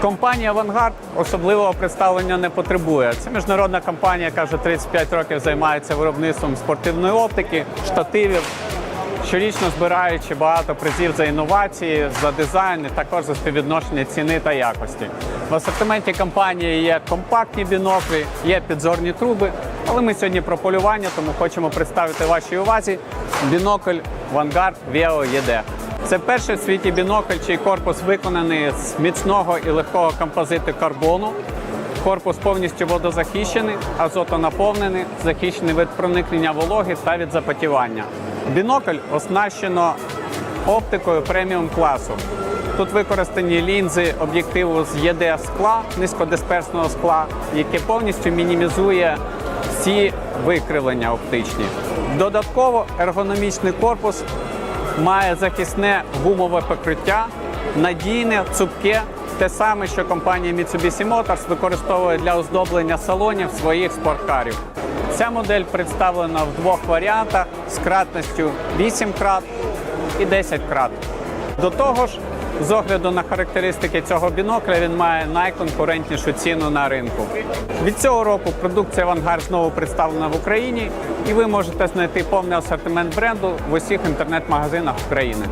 Компанія Авангард особливого представлення не потребує. Це міжнародна компанія, яка вже 35 років займається виробництвом спортивної оптики, штативів, щорічно збираючи багато призів за інновації, за дизайн, і також за співвідношення ціни та якості. В асортименті компанії є компактні біноклі, є підзорні труби. Але ми сьогодні про полювання, тому хочемо представити вашій увазі бінокль Vanguard Veo ED. Це перший в світі бінокль, чий корпус виконаний з міцного і легкого композиту карбону. Корпус повністю водозахищений, азотонаповнений, захищений від проникнення вологи та від запотівання. Бінокль оснащено оптикою преміум класу. Тут використані лінзи об'єктиву з ЄД скла, низькодисперсного скла, яке повністю мінімізує всі викривлення оптичні. Додатково ергономічний корпус має захисне гумове покриття, надійне, цупке, те саме, що компанія Mitsubishi Motors використовує для оздоблення салонів своїх спорткарів. Ця модель представлена в двох варіантах з кратністю 8 крат і 10 крат. До того ж, з огляду на характеристики цього бінокля, він має найконкурентнішу ціну на ринку. Від цього року продукція Vanguard знову представлена в Україні, і ви можете знайти повний асортимент бренду в усіх інтернет-магазинах України.